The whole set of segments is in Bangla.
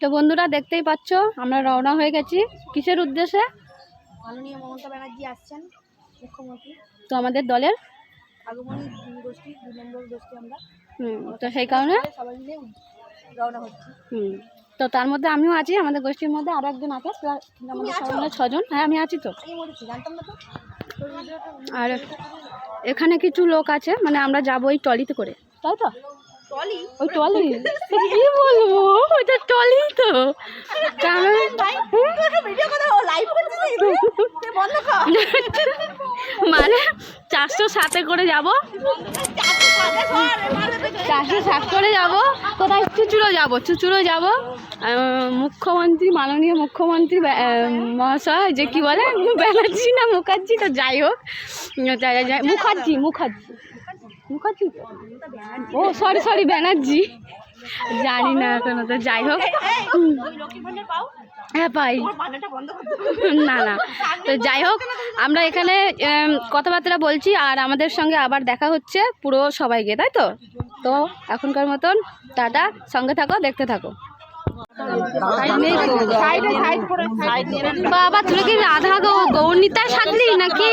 তো বন্ধুরা দেখতেই পাচ্ছ আমরা রওনা হয়ে গেছি। কিসের উদ্দেশ্যে? মাননীয় মমতা ব্যানার্জি আসছেন মুখ্যমন্ত্রী। তো আমাদের দলের? আগমনী গোষ্ঠী দু নম্বর গোষ্ঠী আমরা। হুম, তো সেই কারণে? সবাই মিলে রওনা হচ্ছি। হুম, তো তার মধ্যে আমিও আছি আমাদের গোষ্ঠীর মধ্যে আরও একজন আছে আমাদের সবাই ছজন। হ্যাঁ আমি আছি তো। আর এখানে কিছু লোক আছে মানে আমরা যাব ওই টলিতে করে। তাই তো? টলি ওই টলি কি বলব? ওইটা টলি তো। মানে চারশো সাতে করে যাব? চারশো সাত করে যাব? কোথায়? চুচুড়ো যাব চুচুড়ো যাব। মুখ্যমন্ত্রী মাননীয় মুখ্যমন্ত্রী মহাশয় যে কি বলে? ব্যানার্জি না মুখার্জি তো যাই হোক। মুখার্জি মুখার্জি। মুখার্জি ও সরি সরি ব্যানার্জি। জানি না এখনও তো যাই হোক। হ্যাঁ পাই। না না। তো যাই হোক আমরা এখানে কথাবার্তা বলছি আর আমাদের সঙ্গে আবার দেখা হচ্ছে পুরো সবাইকে তাই তো? তো এখনকার মতন টাটা সঙ্গে থাকো দেখতে থাকো। বাবা তুই কি রাধা গৌ গৌরনীতায় সাজলি নাকি?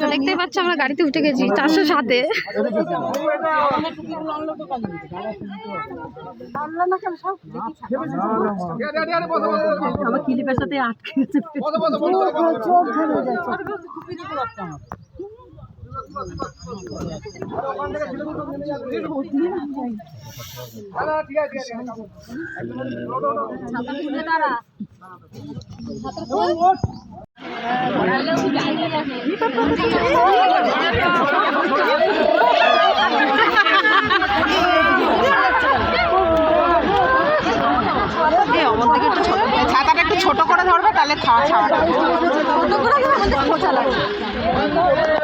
তো দেখতেই পাচ্ছ আমরা গাড়িতে উঠে গেছি চারশো সাতে। আমার ক্লিপের সাথে আটকে গেছে। ছাতাটা একটু ছোট করে ধরবে তাহলে খাওয়া ছাতা বন্ধ করো ছাতা বন্ধ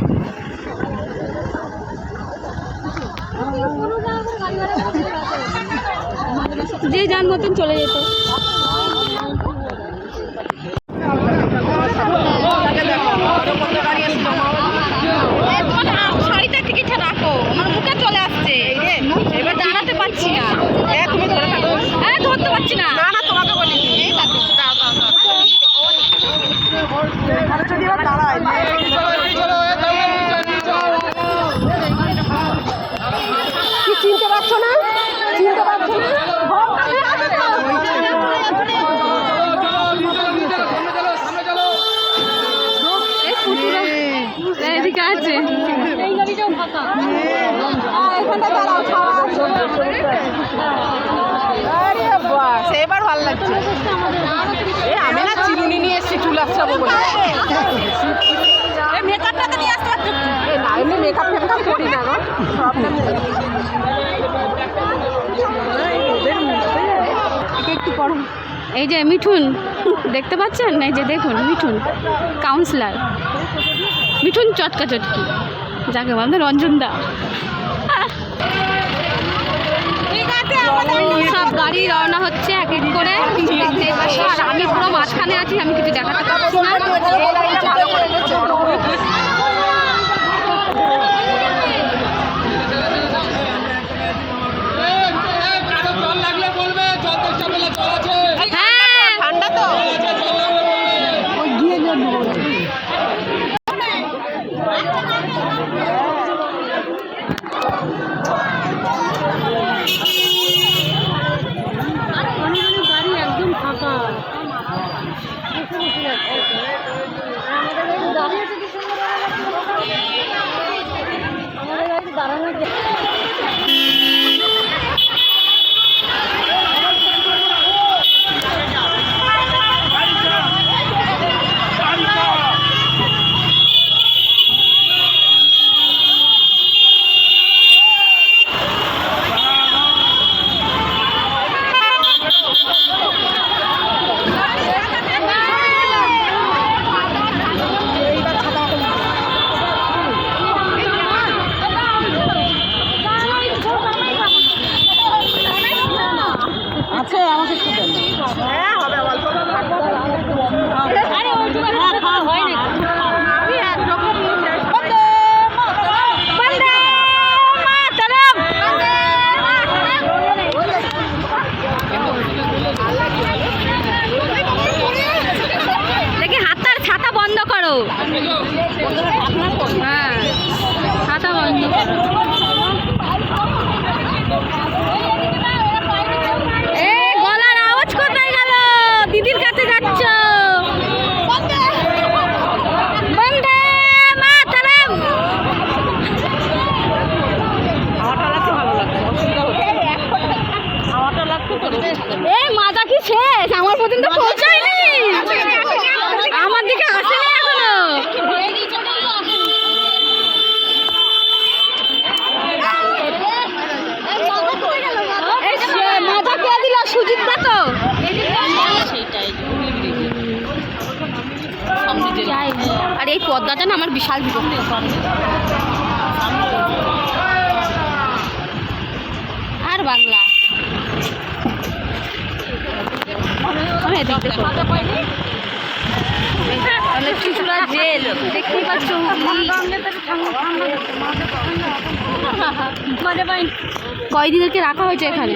যে যার মতন চলে যেত। শাড়িটা একটু রাখো আমার মুখে চলে আসছে এবার দাঁড়াতে পারছি না হ্যাঁ তুমি ধরে থাকো হ্যাঁ ধরতে পারছি না না না তোমাকে বলি এই দেখো। দাও দাও দাও আরে যদি এবার দাঁড়ায় কি চিনতে পারছ না চিনতে পারছ না এই ফুটুরা এবার ভালো লাগছে। আমি না চিরুনি নিয়ে এসেছি চুল আসছাবো বলে। এই মেকআপটা নিয়ে আসতে পারছ? না এমনি মেকআপ ফেকআপ করি না গো। একটু পড়ো এই যে মিঠুন দেখতে পাচ্ছেন? এই যে দেখুন মিঠুন কাউন্সিলর মিঠুন চটকা চটকি। যাকে বলতে রঞ্জন দা। সব গাড়ি রওনা হচ্ছে এক এক করে। আমি পুরো মাঝখানে আছি আমি কিছু দেখাতে পারছি না। আমাদের দাঁড়ানোর বিশাল আর বাংলা। জেল। দেখতেই পাচ্ছ কয়দিনকে রাখা হয়েছে এখানে?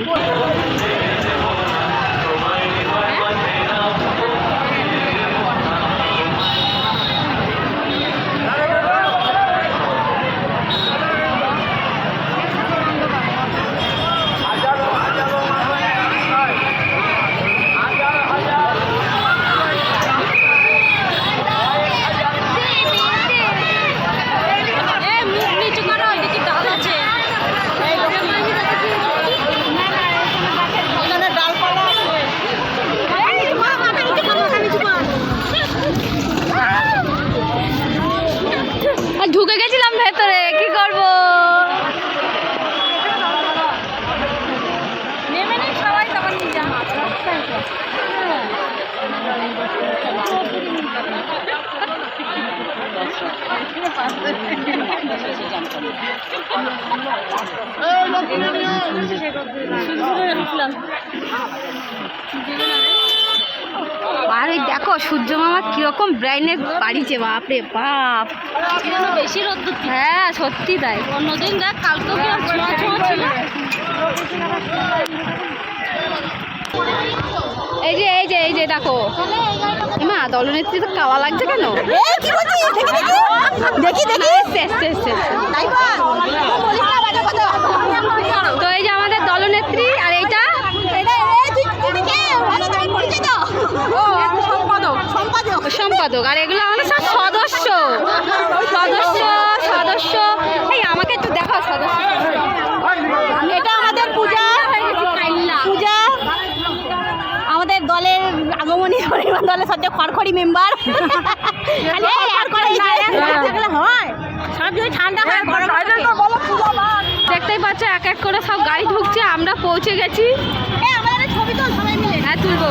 দেখো, সূর্য মামা কীরকম ব্রাইনে বাড়িছে, বাপরে বাপ। বেশি রোদ হ্যাঁ সত্যি তাই। অন্যদিন দেখ কালকে ছোঁয়া ছোঁয়া ছিল এই যে এই যে এই যে, দেখো। মা দলনেত্রী তো কাওয়া লাগছে কেন এই কি বলছিস দেখি দেখি দেখি এসছে, এসছে, এসছে, এসছে। তাই বল ও বলিস না বাজে কথা তো এই যে আমাদের দলনেত্রী আর এইটা এটা এই তুই তুই কে ভালো তুমি পরিচয় দাও ও আমি সম্পাদক সম্পাদক সম্পাদক আর এগুলো আমাদের সব সদস্য সদস্য সদস্য এই আমাকে একটু দেখাও সদস্য এটা আমাদের পূজা পূজা আমাদের দলের দলের সবচেয়ে খড়খড়ি মেম্বার। খালি খড়খড় থাকলে হয় সব যদি ঠান্ডা হয় গরম দেখতেই পাচ্ছ এক এক করে সব গাড়ি ঢুকছে আমরা পৌঁছে গেছি। ছবি তো সবাই মিলে। হ্যাঁ তুলবো।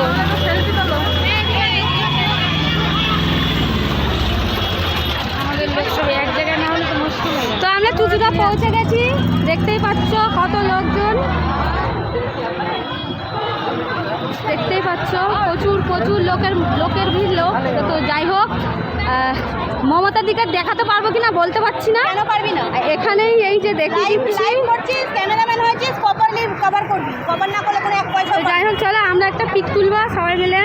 তো আমরা চুচুড়া পৌঁছে গেছি দেখতেই পাচ্ছ কত লোকজন। দেখতেই পাচ্ছ প্রচুর প্রচুর লোকের লোকের ভিড় লোক। তো যাই হোক আহ, মমতার দিকে দেখাতে পারব কিনা বলতে পারছি না। কেন পারবি না? এখানেই এই যে দেখি লাইভ করছিস ক্যামেরাম্যান হয়েছিস প্রপারলি কভার করবি। কভার না করলে কোনো এক পয়সা যাই হোক চলো আমরা একটা পিক তুলবো সবাই মিলে।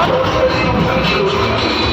What?